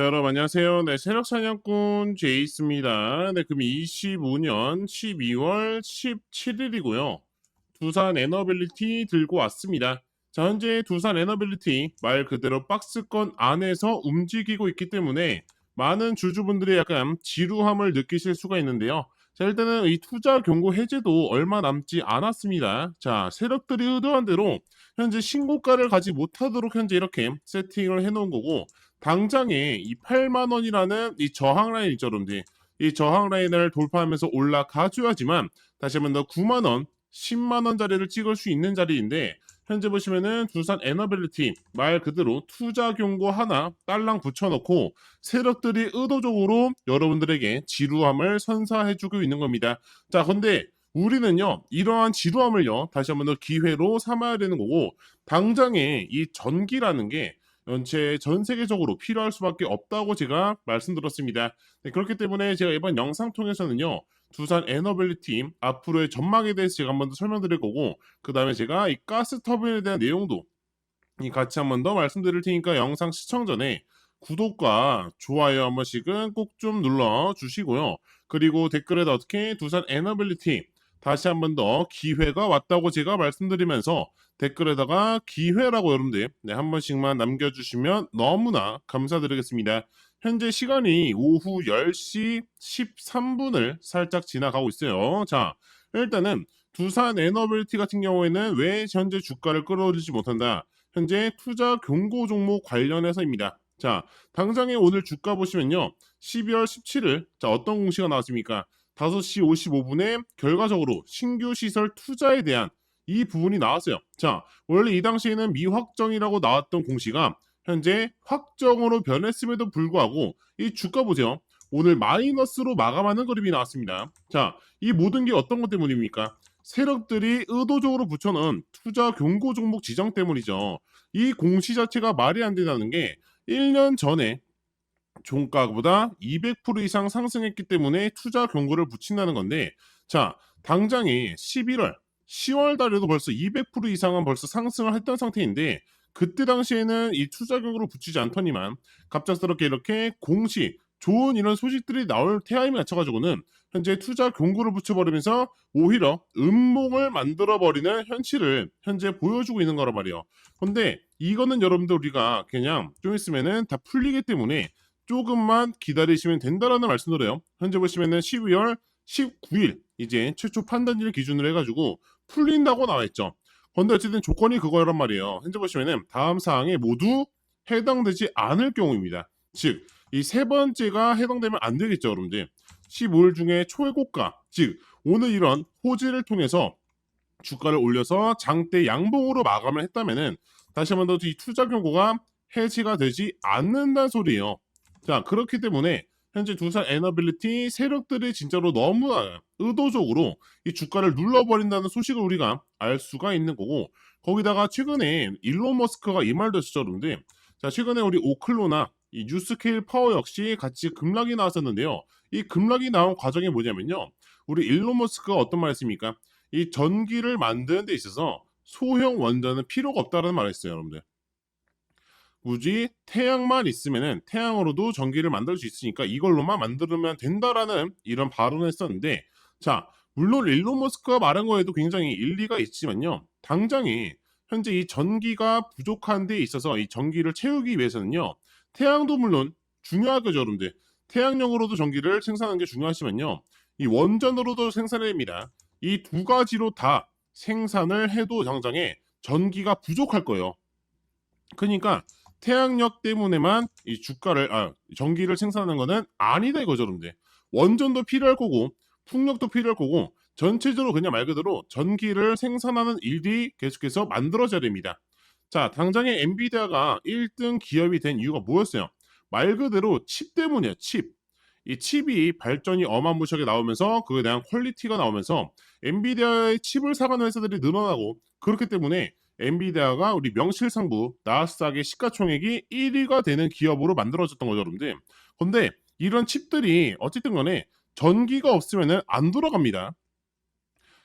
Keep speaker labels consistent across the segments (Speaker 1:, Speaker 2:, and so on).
Speaker 1: 자, 여러분 안녕하세요. 네, 세력 사냥꾼 제이스입니다. 네, 그럼 25년 12월 17일이고요. 두산 에너빌리티 들고 왔습니다. 자, 현재 두산 에너빌리티 말 그대로 박스권 안에서 움직이고 있기 때문에 많은 주주분들이 약간 지루함을 느끼실 수가 있는데요. 자, 일단은 이 투자 경고 해제도 얼마 남지 않았습니다. 자, 세력들이 의도한 대로 현재 신고가를 가지 못하도록 현재 이렇게 세팅을 해놓은 거고 당장에 이 8만 원이라는 이 저항 라인 있죠, 여러분들. 이 저항 라인을 돌파하면서 올라가줘야지만 다시 한번 더 9만 원, 10만 원짜리를 찍을 수 있는 자리인데 현재 보시면은 두산 에너빌리티 말 그대로 투자 경고 하나 딸랑 붙여놓고 세력들이 의도적으로 여러분들에게 지루함을 선사해주고 있는 겁니다. 자, 근데 우리는요 이러한 지루함을요 다시 한번 더 기회로 삼아야 되는 거고 당장에 이 전기라는 게 전체 전 세계적으로 필요할 수밖에 없다고 제가 말씀드렸습니다. 네, 그렇기 때문에 제가 이번 영상 통해서는요. 두산 에너빌리티 앞으로의 전망에 대해서 제가 한번 더 설명드릴 거고 그 다음에 제가 이 가스 터빈에 대한 내용도 이 같이 한번 더 말씀드릴 테니까 영상 시청 전에 구독과 좋아요 한 번씩은 꼭 좀 눌러 주시고요. 그리고 댓글에다 어떻게 두산 에너빌리티 다시 한 번 더 기회가 왔다고 제가 말씀드리면서 댓글에다가 기회라고 여러분들 네, 한 번씩만 남겨주시면 너무나 감사드리겠습니다. 현재 시간이 오후 10시 13분을 살짝 지나가고 있어요. 자, 일단은 두산 에너빌티 같은 경우에는 왜 현재 주가를 끌어올리지 못한다? 현재 투자 경고 종목 관련해서입니다. 자, 당장에 오늘 주가 보시면요. 12월 17일, 자, 어떤 공시가 나왔습니까? 5시 55분에 결과적으로 신규 시설 투자에 대한 이 부분이 나왔어요. 자, 원래 이 당시에는 미확정이라고 나왔던 공시가 현재 확정으로 변했음에도 불구하고 이 주가 보세요. 오늘 마이너스로 마감하는 그림이 나왔습니다. 자, 이 모든 게 어떤 것 때문입니까? 세력들이 의도적으로 붙여놓은 투자 경고 종목 지정 때문이죠. 이 공시 자체가 말이 안 된다는 게 1년 전에 종가보다 200% 이상 상승했기 때문에 투자 경고를 붙인다는 건데 자 당장에 11월 10월 달에도 벌써 200% 이상은 벌써 상승을 했던 상태인데 그때 당시에는 이 투자 경고를 붙이지 않더니만 갑작스럽게 이렇게 공시 좋은 이런 소식들이 나올 태아임에 맞춰가지고는 현재 투자 경고를 붙여버리면서 오히려 음봉을 만들어버리는 현실을 현재 보여주고 있는 거란 말이에요. 근데 이거는 여러분들 우리가 그냥 좀 있으면은 다 풀리기 때문에 조금만 기다리시면 된다라는 말씀드려요. 현재 보시면은 12월 19일 이제 최초 판단일 기준으로 해가지고 풀린다고 나와 있죠. 근데 어쨌든 조건이 그거란 말이에요. 현재 보시면은 다음 사항에 모두 해당되지 않을 경우입니다. 즉, 이 세 번째가 해당되면 안 되겠죠, 여러분들. 15일 중에 최고가, 즉 오늘 이런 호지를 통해서 주가를 올려서 장대 양봉으로 마감을 했다면은 다시 한번 더 이 투자 경고가 해지가 되지 않는다는 소리예요. 자, 그렇기 때문에 현재 두산 에너빌리티 세력들이 진짜로 너무 의도적으로 이 주가를 눌러버린다는 소식을 우리가 알 수가 있는 거고 거기다가 최근에 일론 머스크가 이 말도 했었죠, 여러분들. 자, 최근에 우리 오클로나 이 뉴스케일 파워 역시 같이 급락이 나왔었는데요. 이 급락이 나온 과정이 뭐냐면요. 우리 일론 머스크가 어떤 말 했습니까? 이 전기를 만드는 데 있어서 소형 원전은 필요가 없다는 말을 했어요, 여러분들. 굳이 태양만 있으면은 태양으로도 전기를 만들 수 있으니까 이걸로만 만들면 된다라는 이런 발언을 했었는데 자 물론 일론 머스크가 말한 거에도 굉장히 일리가 있지만요. 당장에 현재 이 전기가 부족한 데 있어서 이 전기를 채우기 위해서는요. 태양도 물론 중요하죠 여러분들. 태양력으로도 전기를 생산하는 게 중요하지만요. 이 원전으로도 생산해냅니다. 이 두 가지로 다 생산을 해도 당장에 전기가 부족할 거예요. 그러니까 태양력 때문에만 이 주가를 아 전기를 생산하는 거는 아니다 이거죠, 여러분들. 원전도 필요할 거고 풍력도 필요할 거고 전체적으로 그냥 말 그대로 전기를 생산하는 일들이 계속해서 만들어져야 됩니다. 자, 당장에 엔비디아가 1등 기업이 된 이유가 뭐였어요? 말 그대로 칩 때문이에요, 칩. 이 칩이 발전이 어마무시하게 나오면서 그에 대한 퀄리티가 나오면서 엔비디아의 칩을 사가는 회사들이 늘어나고 그렇기 때문에 엔비디아가 우리 명실상부 나스닥의 시가총액이 1위가 되는 기업으로 만들어졌던 거죠, 여러분들. 근데 이런 칩들이 어쨌든 간에 전기가 없으면 안 돌아갑니다.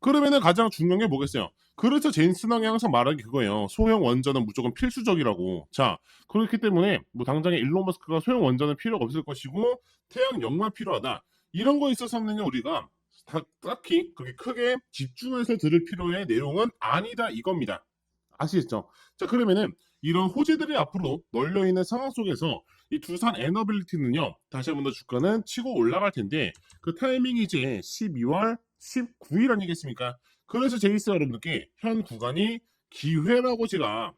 Speaker 1: 그러면은 가장 중요한 게 뭐겠어요? 그래서 제인스당이 항상 말하는 게 그거예요. 소형 원전은 무조건 필수적이라고. 자, 그렇기 때문에 뭐 당장에 일론 머스크가 소형 원전은 필요가 없을 것이고 태양력만 필요하다. 이런 거에 있어서는 우리가 다- 딱히 그렇게 크게 집중해서 들을 필요의 내용은 아니다 이겁니다. 아시겠죠? 자, 그러면은 이런 호재들이 앞으로 널려 있는 상황 속에서 이 두산 에너빌리티는요. 다시 한번 더 주가는 치고 올라갈 텐데 그 타이밍이 이제 12월 19일 아니겠습니까? 그래서 제이스 여러분들께 현 구간이 기회라고 제가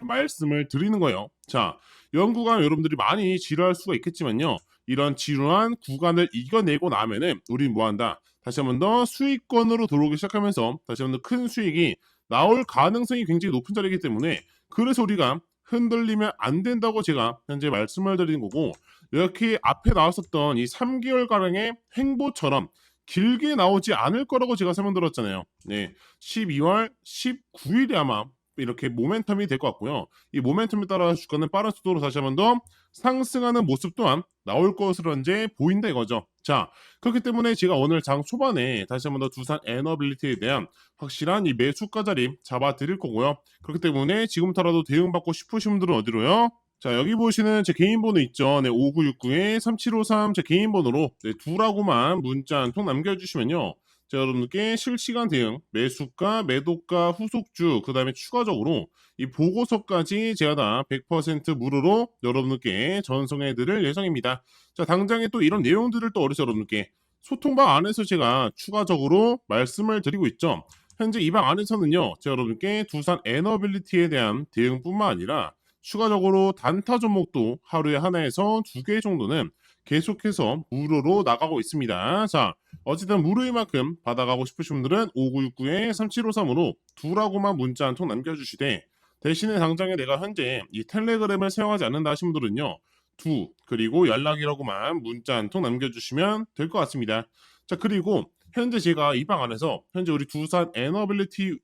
Speaker 1: 말씀을 드리는 거예요. 자, 연 구간 여러분들이 많이 지루할 수가 있겠지만요. 이런 지루한 구간을 이겨내고 나면은 우리 뭐 한다? 다시 한번 더 수익권으로 들어오기 시작하면서 다시 한번 더 큰 수익이 나올 가능성이 굉장히 높은 자리이기 때문에 그래서 우리가 흔들리면 안 된다고 제가 현재 말씀을 드리는 거고 이렇게 앞에 나왔었던 이 3개월가량의 행보처럼 길게 나오지 않을 거라고 제가 설명드렸잖아요. 네. 12월 19일에 아마 이렇게 모멘텀이 될 것 같고요. 이 모멘텀에 따라 주가는 빠른 속도로 다시 한번 더 상승하는 모습 또한 나올 것으로 이제 보인다 이거죠. 자, 그렇기 때문에 제가 오늘 장 초반에 다시 한번 더 두산 에너빌리티에 대한 확실한 이 매수가 자리 잡아 드릴 거고요. 그렇기 때문에 지금부터라도 대응받고 싶으신 분들은 어디로요? 자, 여기 보시는 제 개인 번호 있죠. 네, 5969에 3753 제 개인 번호로 네, 두라고만 문자 한 통 남겨 주시면요. 자, 여러분들께 실시간 대응, 매수가, 매도가, 후속주, 그 다음에 추가적으로 이 보고서까지 제가 다 100% 무료로 여러분들께 전송해 드릴 예정입니다. 자, 당장에 또 이런 내용들을 또 어려서 여러분들께 소통방 안에서 제가 추가적으로 말씀을 드리고 있죠. 현재 이 방 안에서는요, 제가 여러분께 두산 에너빌리티에 대한 대응뿐만 아니라 추가적으로 단타 종목도 하루에 하나에서 두 개 정도는 계속해서 무료로 나가고 있습니다. 자, 어쨌든 무료인 만큼 받아가고 싶으신 분들은 5969에 3753으로 두라고만 문자 한 통 남겨주시되 대신에 당장에 내가 현재 이 텔레그램을 사용하지 않는다 하신 분들은요. 두 그리고 연락이라고만 문자 한 통 남겨주시면 될 것 같습니다. 자 그리고 현재 제가 이 방 안에서 현재 우리 두산 에너빌리티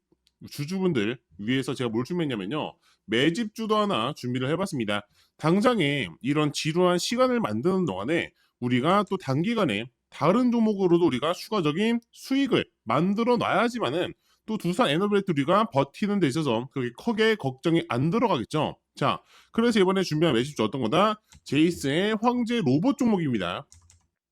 Speaker 1: 주주분들 위해서 제가 뭘 준비했냐면요. 매집 주도 하나 준비를 해봤습니다. 당장에 이런 지루한 시간을 만드는 동안에 우리가 또 단기간에 다른 종목으로도 우리가 추가적인 수익을 만들어 놔야지만은 또 두산 에너빌리티 우리가 버티는 데 있어서 그렇게 크게 걱정이 안 들어가겠죠. 자, 그래서 이번에 준비한 매집주 어떤 거다? 제이스의 황제 로봇 종목입니다.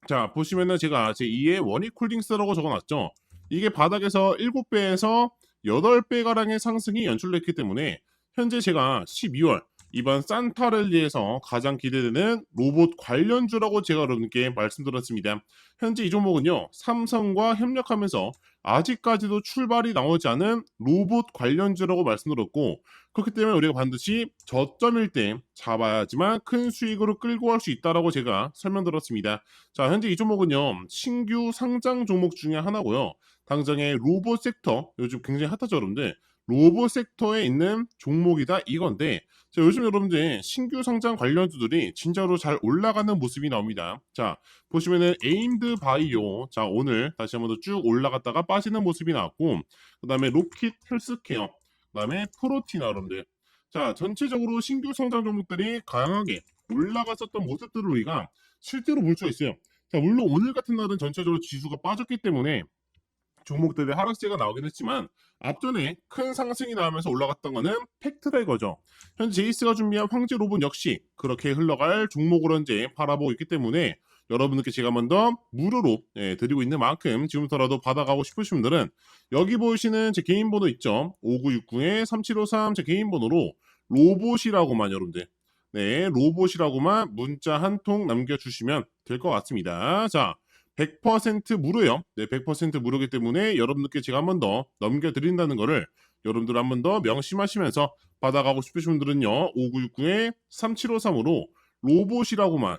Speaker 1: 자, 보시면은 제가 제 2의 원익홀딩스라고 적어놨죠. 이게 바닥에서 7배에서 8배가량의 상승이 연출됐기 때문에 현재 제가 12월 이번 산타랠리에서 가장 기대되는 로봇 관련주라고 제가 여러분께 말씀드렸습니다. 현재 이 종목은요, 삼성과 협력하면서 아직까지도 출발이 나오지 않은 로봇 관련주라고 말씀드렸고, 그렇기 때문에 우리가 반드시 저점일 때 잡아야지만 큰 수익으로 끌고 갈 수 있다라고 제가 설명드렸습니다. 자, 현재 이 종목은요, 신규 상장 종목 중에 하나고요. 당장에 로봇 섹터, 요즘 굉장히 핫하죠, 여러분들. 로봇 섹터에 있는 종목이다 이건데 자, 요즘 여러분들 신규 상장 관련주들이 진짜로 잘 올라가는 모습이 나옵니다. 자 보시면은 에임드 바이오 자 오늘 다시 한번 더 쭉 올라갔다가 빠지는 모습이 나왔고 그 다음에 로킷 헬스케어 그 다음에 프로티나 여러분들 자 전체적으로 신규 상장 종목들이 강하게 올라갔었던 모습들을 우리가 실제로 볼 수가 있어요. 자 물론 오늘 같은 날은 전체적으로 지수가 빠졌기 때문에 종목들의 하락세가 나오긴 했지만 앞전에 큰 상승이 나오면서 올라갔던 거는 팩트다 이거죠. 현재 제이스가 준비한 황제 로봇 역시 그렇게 흘러갈 종목으로 현재 바라보고 있기 때문에 여러분들께 제가 한 번 더 무료로 예, 드리고 있는 만큼 지금부터라도 받아가고 싶으신 분들은 여기 보이시는 제 개인 번호 있죠. 5969에 3753제 개인 번호로 로봇이라고만 여러분들 네 로봇이라고만 문자 한 통 남겨주시면 될 것 같습니다. 자 100% 무료요. 네, 100% 무료기 때문에 여러분들께 제가 한 번 더 넘겨드린다는 거를 여러분들 한 번 더 명심하시면서 받아가고 싶으신 분들은요. 5969에 3753으로 로봇이라고만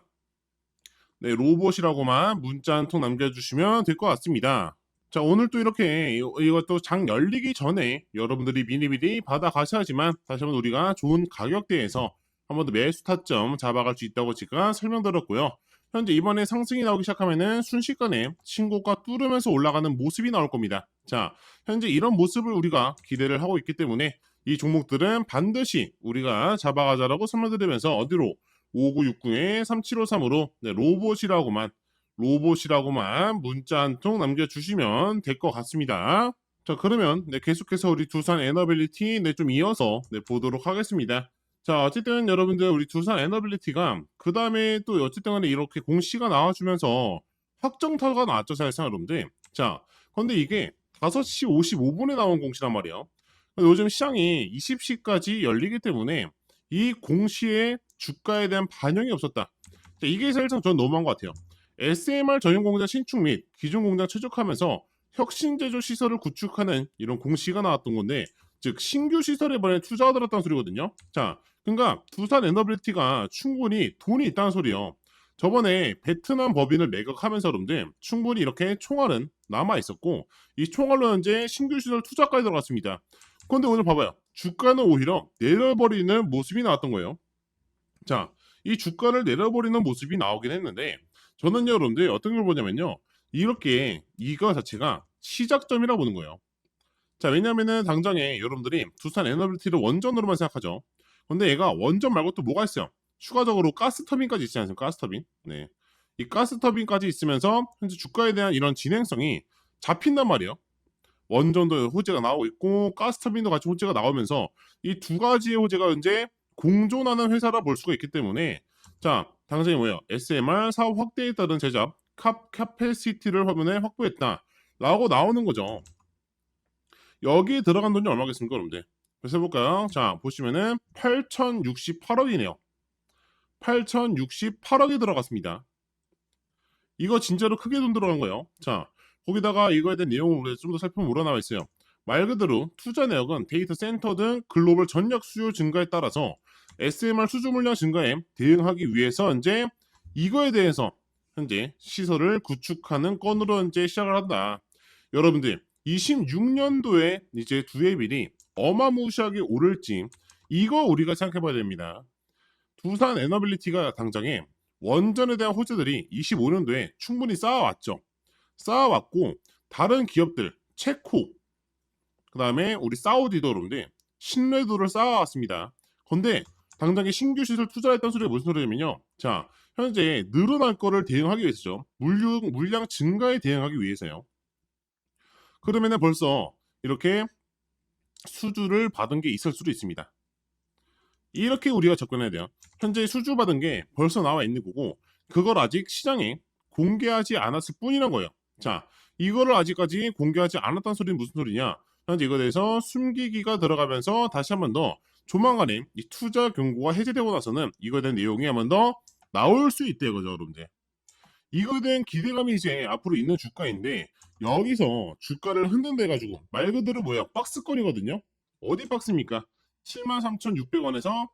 Speaker 1: 네, 로봇이라고만 문자 한 통 남겨주시면 될 것 같습니다. 자, 오늘 또 이렇게 이- 이것도 장 열리기 전에 여러분들이 미리미리 받아가셔야지만 다시 한번 우리가 좋은 가격대에서 한 번 더 매수 타점 잡아갈 수 있다고 제가 설명드렸고요. 현재 이번에 상승이 나오기 시작하면은 순식간에 신고가 뚫으면서 올라가는 모습이 나올 겁니다. 자, 현재 이런 모습을 우리가 기대를 하고 있기 때문에 이 종목들은 반드시 우리가 잡아가자라고 설명드리면서 어디로 5969에 3753으로 네, 로봇이라고만 로봇이라고만 문자 한 통 남겨주시면 될 것 같습니다. 자 그러면 네, 계속해서 우리 두산 에너빌리티 네, 좀 이어서 네, 보도록 하겠습니다. 자 어쨌든 여러분들 우리 두산 에너빌리티가 그 다음에 또 어쨌든 간에 이렇게 공시가 나와주면서 확정타가 나왔죠 사실상 여러분들. 자 근데 이게 5시 55분에 나온 공시란 말이에요. 요즘 시장이 20시까지 열리기 때문에 이 공시에 주가에 대한 반영이 없었다. 자, 이게 사실상 저는 너무한 것 같아요. SMR 전용 공장 신축 및 기존 공장 최적화하면서 혁신 제조 시설을 구축하는 이런 공시가 나왔던 건데, 즉 신규 시설에 투자가 들었다는 소리거든요. 자, 그러니까 두산 에너빌리티가 충분히 돈이 있다는 소리요. 저번에 베트남 법인을 매각하면서 여러분들 충분히 이렇게 총알은 남아 있었고 이 총알로 현재 신규 시설 투자까지 들어갔습니다. 그런데 오늘 봐봐요. 주가는 오히려 내려버리는 모습이 나왔던 거예요. 자, 이 주가를 내려버리는 모습이 나오긴 했는데 저는 여러분들 어떤 걸 보냐면요. 이렇게 이거 자체가 시작점이라 보는 거예요. 자, 왜냐면은 당장에 여러분들이 두산 에너빌리티를 원전으로만 생각하죠. 근데 얘가 원전 말고 또 뭐가 있어요? 추가적으로 가스 터빈까지 있지 않습니까? 가스 터빈. 네. 이 가스 터빈까지 있으면서 현재 주가에 대한 이런 진행성이 잡힌단 말이에요. 원전도 호재가 나오고 있고 가스 터빈도 같이 호재가 나오면서 이 두 가지의 호재가 현재 공존하는 회사라 볼 수가 있기 때문에 자 당장이 뭐예요? SMR 사업 확대에 따른 제작 캡 캐패시티를 화면에 확보했다 라고 나오는 거죠. 여기 들어간 돈이 얼마겠습니까, 여러분들? 그래서 해볼까요? 자 보시면은 8,068억이네요. 8,068억이 들어갔습니다. 이거 진짜로 크게 돈 들어간 거예요. 자, 거기다가 이거에 대한 내용을 좀 더 살펴보면 뭐라 나와 있어요. 말 그대로 투자 내역은 데이터 센터 등 글로벌 전력 수요 증가에 따라서 SMR 수주 물량 증가에 대응하기 위해서 현재 이거에 대해서 현재 시설을 구축하는 건으로 현재 시작을 한다. 여러분들 26년도에 이제 두해빌이 어마무시하게 오를지 이거 우리가 생각해 봐야 됩니다. 두산 에너빌리티가 당장에 원전에 대한 호재들이 25년도에 충분히 쌓아왔죠. 쌓아왔고 다른 기업들 체코 그 다음에 우리 사우디도 여러분들 신뢰도를 쌓아왔습니다. 근데 당장에 신규 시설 투자했다는 소리가 무슨 소리냐면요. 자 현재 늘어날 거를 대응하기 위해서죠. 물량, 물량 증가에 대응하기 위해서요. 그러면은 벌써 이렇게 수주를 받은 게 있을 수도 있습니다. 이렇게 우리가 접근해야 돼요. 현재 수주 받은 게 벌써 나와 있는 거고 그걸 아직 시장에 공개하지 않았을 뿐이란 거예요. 자, 이거를 아직까지 공개하지 않았다는 소리는 무슨 소리냐? 현재 이거에 대해서 숨기기가 들어가면서 다시 한 번 더 조만간에 이 투자 경고가 해제되고 나서는 이거에 대한 내용이 한 번 더 나올 수 있대요, 그죠, 여러분들? 이거에 대한 기대감이 이제 앞으로 있는 주가인데 여기서 주가를 흔든대 가지고 말 그대로 뭐야 박스권이거든요. 어디 박스입니까? 73,600원에서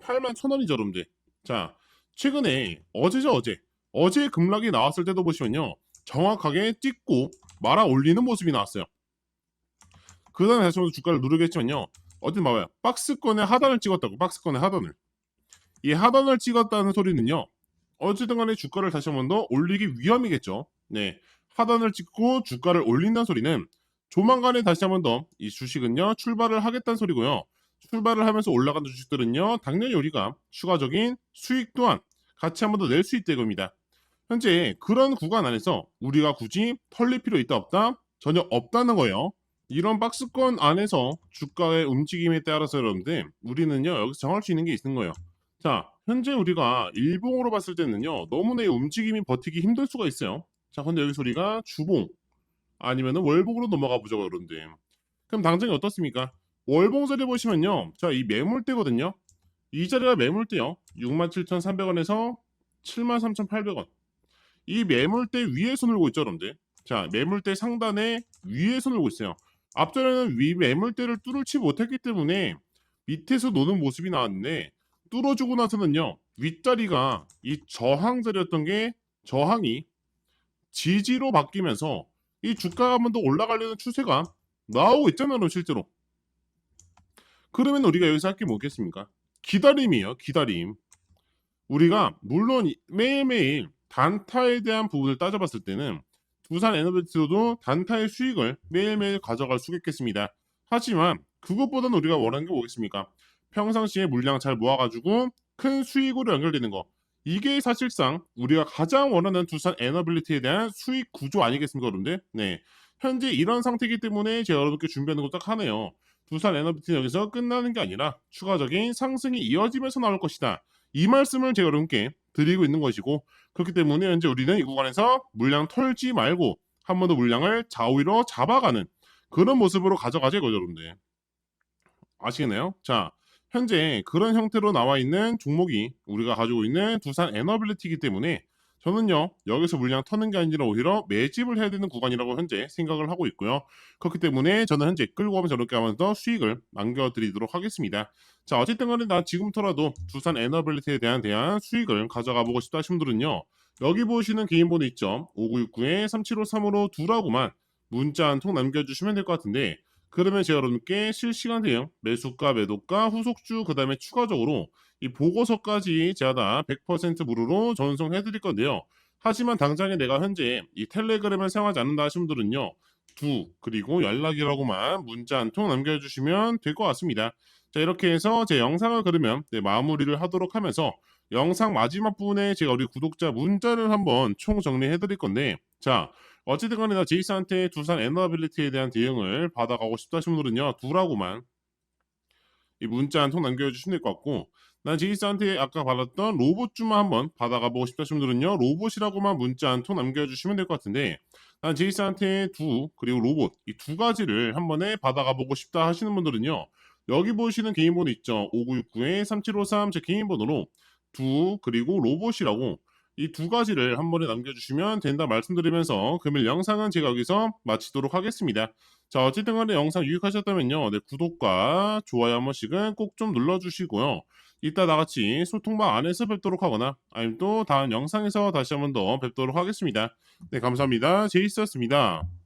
Speaker 1: 81,000원이죠, 여러분들. 자, 최근에 어제죠, 어제. 어제 급락이 나왔을 때도 보시면요. 정확하게 찍고 말아 올리는 모습이 나왔어요. 그 다음에 다시 한번 주가를 누르겠지만요. 어디 봐봐요. 박스권의 하단을 찍었다고, 박스권의 하단을. 이 하단을 찍었다는 소리는요. 어쨌든 간에 주가를 다시 한 번 더 올리기 위험이겠죠. 네. 하단을 찍고 주가를 올린다는 소리는 조만간에 다시 한 번 더 이 주식은요. 출발을 하겠다는 소리고요. 출발을 하면서 올라가는 주식들은요. 당연히 우리가 추가적인 수익 또한 같이 한 번 더 낼 수 있다 이겁니다. 현재 그런 구간 안에서 우리가 굳이 털릴 필요 있다 없다? 전혀 없다는 거예요. 이런 박스권 안에서 주가의 움직임에 따라서 여러분들 우리는요 여기서 정할 수 있는 게 있는 거예요. 자 현재 우리가 일봉으로 봤을 때는요 너무나 이 움직임이 버티기 힘들 수가 있어요. 자 근데 여기서 우리가 주봉 아니면 월봉으로 넘어가 보죠 여러분들. 그럼 당장이 어떻습니까? 월봉 자리 보시면요 자 이 매물대거든요. 이 자리가 매물대요. 67,300원에서 73,800원. 이 매물대 위에서 놀고 있죠, 여러분들. 자, 매물대 상단에 위에서 놀고 있어요. 앞전에는 위 매물대를 뚫지 못했기 때문에 밑에서 노는 모습이 나왔는데 뚫어주고 나서는요 윗자리가 이 저항 자리였던 게 저항이 지지로 바뀌면서 이 주가가 한번 더 올라가려는 추세가 나오고 있잖아요 실제로 그러면 우리가 여기서 할 게 뭐겠습니까 기다림이에요 기다림 우리가 물론 이- 매일매일 단타에 대한 부분을 따져봤을 때는 두산 에너비티도 단타의 수익을 매일매일 가져갈 수 있겠습니다. 하지만 그것보다는 우리가 원하는 게 뭐겠습니까? 평상시에 물량 잘 모아가지고 큰 수익으로 연결되는 거. 이게 사실상 우리가 가장 원하는 두산 에너빌리티에 대한 수익 구조 아니겠습니까, 여러분들? 네. 현재 이런 상태이기 때문에 제가 여러분께 준비하는 거딱 하네요. 두산 에너빌리티는 여기서 끝나는 게 아니라 추가적인 상승이 이어지면서 나올 것이다. 이 말씀을 제가 여러분께 드리고 있는 것이고 그렇기 때문에 현재 우리는 이 구간에서 물량 털지 말고 한 번 더 물량을 좌우로 잡아가는 그런 모습으로 가져가죠, 여러분들. 아시겠나요? 자, 현재 그런 형태로 나와 있는 종목이 우리가 가지고 있는 두산 에너빌리티이기 때문에 저는요 여기서 물량 터는 게 아니라 오히려 매집을 해야 되는 구간이라고 현재 생각을 하고 있고요. 그렇기 때문에 저는 현재 끌고 가면 저렇게 하면서 수익을 남겨드리도록 하겠습니다. 자 어쨌든 간에 나 지금부터라도 두산 에너빌리티에 대한 대한 수익을 가져가 보고 싶다 하신 분들은요 여기 보시는 개인 번호 있죠? 5969에 3753으로 두라고만 문자 한 통 남겨주시면 될 것 같은데 그러면 제가 여러분께 실시간 대응, 매수가, 매도가, 후속주, 그 다음에 추가적으로 이 보고서까지 제가 다 100% 무료로 전송해 드릴 건데요. 하지만 당장에 내가 현재 이 텔레그램을 사용하지 않는다 하시는 분들은요. 두, 그리고 연락이라고만 문자 한 통 남겨주시면 될 것 같습니다. 자, 이렇게 해서 제 영상을 그러면 네, 마무리를 하도록 하면서 영상 마지막 부분에 제가 우리 구독자 문자를 한번 총 정리해 드릴 건데, 자, 어쨌든 간에 나 제이스한테 두산 에너빌리티에 대한 대응을 받아가고 싶다 하시는 분들은요 두라고만 이 문자 한 통 남겨주시면 될 것 같고 난 제이스한테 아까 받았던 로봇주만 한번 받아가 보고 싶다 하시는 분들은요 로봇이라고만 문자 한 통 남겨주시면 될 것 같은데 난 제이스한테 두 그리고 로봇 이 두 가지를 한 번에 받아가 보고 싶다 하시는 분들은요 여기 보시는 개인 번호 있죠? 5969에 3753 제 개인 번호로 두 그리고 로봇이라고 이 두 가지를 한 번에 남겨주시면 된다 말씀드리면서 금일 영상은 제가 여기서 마치도록 하겠습니다. 자 어쨌든 간에 영상 유익하셨다면요. 네, 구독과 좋아요 한 번씩은 꼭 좀 눌러주시고요. 이따 나같이 소통방 안에서 뵙도록 하거나 아니면 또 다음 영상에서 다시 한 번 더 뵙도록 하겠습니다. 네 감사합니다. 제이스였습니다.